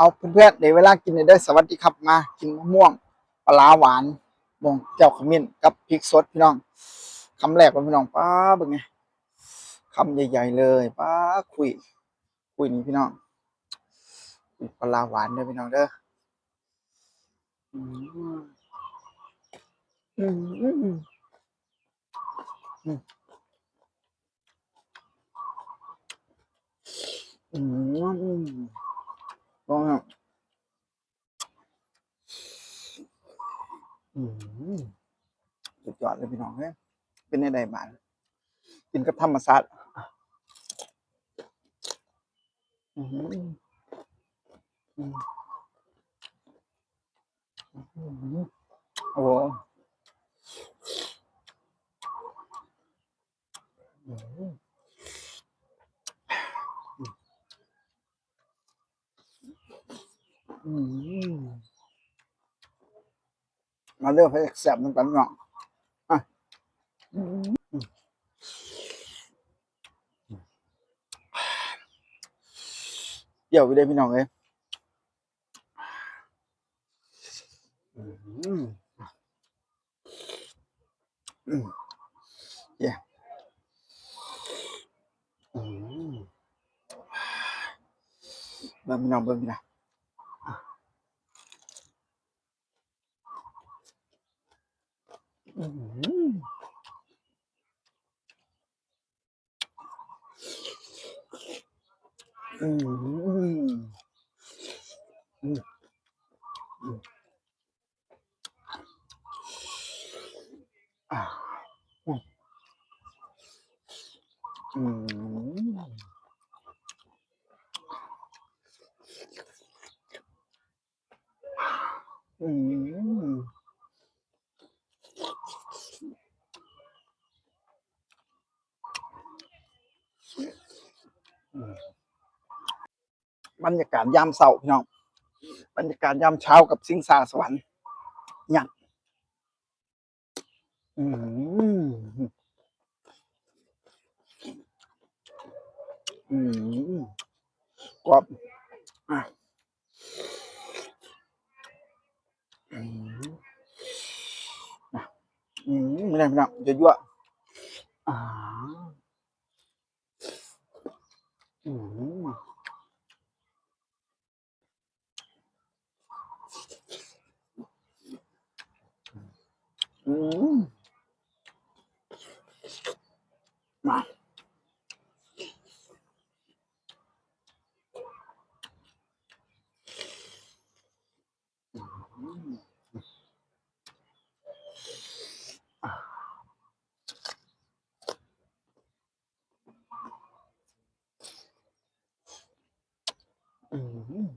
เอาเพื่อนๆเดี๋ยวเวลากินได้สวัสดีครับมา กินมะม่วงปลาร้าหวานมงเจ้าขมิ้นกับพริกสดพี่น้องคำแรกของพี่น้องป้าเบิ่งไงคำใหญ่ๆเลยป้าคุย คุยนี่พี่น้องคุยปลาร้าหวานเด้อพี่น้องเด้ออืมอืมอืมอืมอืมอืมลองครับอืม สุดยอดเลยพี่น้องเฮ้ยเป็นในใดบ้านกินกับธรรมศาสตร์อืมอืมอืมโอ้โหอืมอื มาเลือกให้แซ่บน้ำกันพี่องอะเดี๋ยวไปได้พี่น้องเลยเย้อืมเบิ่งพี่น้องเบิ่งพี่น้อง อืมอืมอืมอืมอ่าอืมอืมอืม บรรยากาศยามเช้าพี่น้องบรรยากาศยามเช้ากับสิงสาสวรรค์เนี่ยอืมอืมกรอบอะอืมอะอืมไม่ได้พี่น้องจะยั่วอ่าอืม อืมมาอืมอืม